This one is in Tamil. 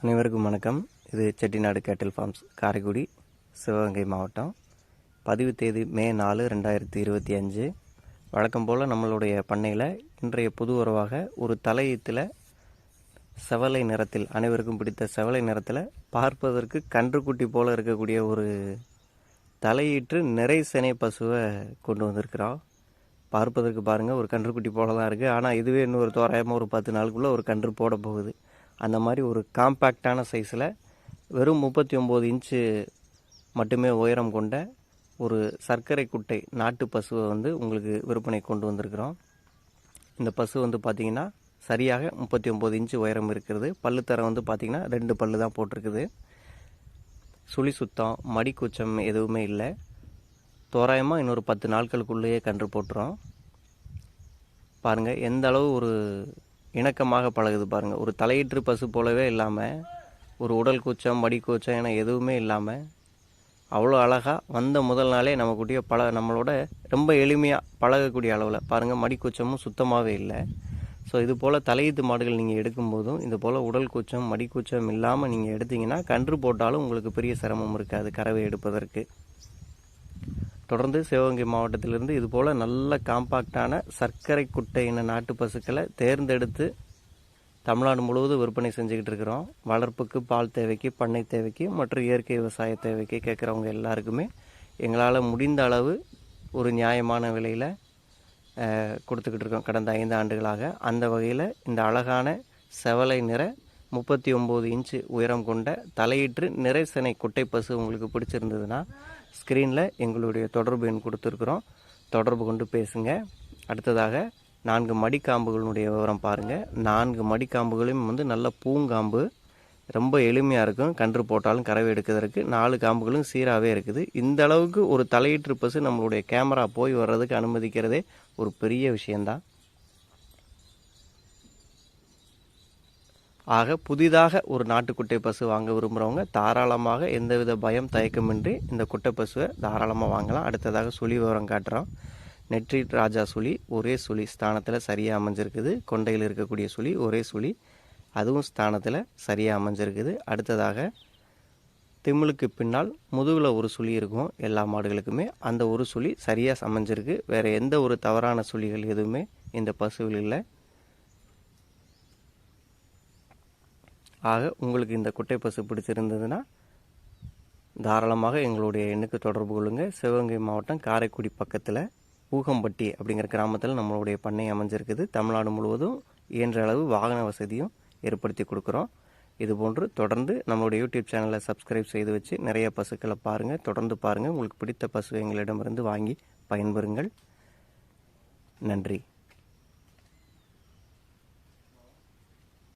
அனைவருக்கும் வணக்கம். இது செட்டிநாடு கேட்டில் ஃபார்ம்ஸ் காரைக்குடி சிவகங்கை மாவட்டம். பதிவு தேதி மே நாலு ரெண்டாயிரத்தி இருபத்தி அஞ்சு. வழக்கம் போல் நம்மளுடைய பண்ணையில் இன்றைய புது உறவாக ஒரு தலையீத்தில் செவலை நிறத்தில் அனைவருக்கும் பிடித்த செவலை நிறத்தில் பார்ப்பதற்கு கன்றுக்குட்டி போல் இருக்கக்கூடிய ஒரு தலையீற்று நிறை சினை பசுவை கொண்டு வந்திருக்கிறோம் பார்ப்பதற்கு பாருங்கள் ஒரு கன்றுக்குட்டி போல தான் இருக்குது ஆனால் இதுவே இன்னொரு தோராயமாக ஒரு பத்து நாளுக்குள்ளே ஒரு கன்று போட போகுது. அந்த மாதிரி ஒரு காம்பேக்டான சைஸில் வெறும் முப்பத்தி ஒம்பது இன்ச்சு மட்டுமே உயரம் கொண்ட ஒரு சர்க்கரை குட்டை நாட்டு பசுவை வந்து உங்களுக்கு விற்பனை கொண்டு வந்திருக்கிறோம். இந்த பசு வந்து பார்த்திங்கன்னா சரியாக முப்பத்தி ஒம்பது இன்ச்சு உயரம் இருக்கிறது. பல்லுத்தரம் வந்து பார்த்திங்கன்னா ரெண்டு பல்லு தான் போட்டிருக்குது. சுழி சுத்தம் மடிக்கூச்சம் எதுவுமே இல்லை. தோராயமாக இன்னொரு பத்து நாட்களுக்குள்ளேயே கன்று போட்டுரும். பாருங்கள் எந்த அளவு ஒரு இணக்கமாக பழகுது பாருங்கள் ஒரு தலையீற்று பசு போலவே இல்லாமல் ஒரு உடல் கூச்சம் மடி கூச்சம் என எதுவுமே இல்லாமல் அவ்வளோ அழகாக வந்த முதல் நாளே நம்ம கூட்டிய பழ நம்மளோட ரொம்ப எளிமையாக பழகக்கூடிய அளவில். பாருங்கள் மடி கூச்சமும் சுத்தமாகவே இல்லை. ஸோ இது போல் தலையீத்து மாடுகள் நீங்கள் எடுக்கும்போதும் இது போல் உடல் கூச்சம் மடி கூச்சம் இல்லாமல் நீங்கள் எடுத்தீங்கன்னா கன்று போட்டாலும் உங்களுக்கு பெரிய சிரமம் இருக்காது கறவை எடுப்பதற்கு. தொடர்ந்து சிவகங்கை மாவட்டத்திலிருந்து இதுபோல் நல்ல காம்பாக்டான சர்க்கரை குட்டை இன நாட்டு பசுக்களை தேர்ந்தெடுத்து தமிழ்நாடு முழுவதும் விற்பனை செஞ்சுக்கிட்டு இருக்கிறோம். வளர்ப்புக்கு பால் தேவைக்கு பண்ணை தேவைக்கு மற்றும் இயற்கை விவசாய தேவைக்கு கேட்குறவங்க எல்லாருக்குமே எங்களால் முடிந்த அளவு ஒரு நியாயமான விலையில் கொடுத்துக்கிட்டு இருக்கோம். கடந்த ஐந்து ஆண்டுகளாக அந்த வகையில் இந்த அழகான செவலை நிற முப்பத்தி ஒம்பது இன்ச்சு உயரம் கொண்ட தலையீற்று நிறைசனை குட்டை பசு உங்களுக்கு பிடிச்சிருந்ததுன்னா ஸ்க்ரீனில் எங்களுடைய தொடர்பு எண் கொடுத்துருக்குறோம். தொடர்பு கொண்டு பேசுங்க. அடுத்ததாக நான்கு மடிக்காம்புகளுடைய விவரம் பாருங்கள் நான்கு மடிக்காம்புகளையும் வந்து நல்ல பூங்காம்பு. ரொம்ப எளிமையாக இருக்கும். கன்று போட்டாலும் கறவை எடுக்கிறதுக்கு. நாலு காம்புகளும் சீராகவே இருக்குது. இந்த அளவுக்கு ஒரு தலையீற்று பசு நம்மளுடைய கேமரா போய் வர்றதுக்கு அனுமதிக்கிறதே ஒரு பெரிய விஷயந்தான் ஆக புதிதாக ஒரு நாட்டுக்குட்டை பசு வாங்க விரும்புகிறவங்க தாராளமாக எந்தவித பயம் தயக்கமின்றி இந்த குட்டை பசுவை தாராளமாக வாங்கலாம். அடுத்ததாக சுழி விவரம் காட்டுறோம். நெற்றி ராஜா சுழி ஒரே சுழி. ஸ்தானத்தில் சரியாக அமைஞ்சிருக்குது. கொண்டையில் இருக்கக்கூடிய சுழி ஒரே சுழி. அதுவும் ஸ்தானத்தில் சரியாக அமைஞ்சிருக்குது. அடுத்ததாக திமிழுக்கு பின்னால் முதுகில் ஒரு சுழி இருக்கும். எல்லா மாடுகளுக்குமே அந்த ஒரு சுழி சரியாக அமைஞ்சிருக்கு. வேறு எந்த ஒரு தவறான சுழிகள் எதுவுமே இந்த பசுவில் இல்லை. ஆக உங்களுக்கு இந்த குட்டை பசு பிடிச்சிருந்ததுன்னா தாராளமாக எங்களுடைய எண்ணுக்கு தொடர்பு கொள்ளுங்கள் சிவகங்கை மாவட்டம் காரைக்குடி பக்கத்தில் பூகம்பட்டி அப்படிங்கிற கிராமத்தில் நம்மளுடைய பண்ணை அமைஞ்சிருக்குது. தமிழ்நாடு முழுவதும் இயன்ற அளவு வாகன வசதியும் ஏற்படுத்தி கொடுக்குறோம். இதுபோன்று தொடர்ந்து நம்மளுடைய யூடியூப் சேனலை சப்ஸ்கிரைப் செய்து வச்சு நிறைய பசுக்களை பாருங்கள் தொடர்ந்து பாருங்கள் உங்களுக்கு பிடித்த பசு எங்களிடமிருந்து வாங்கி பயன்பெறுங்கள். நன்றி.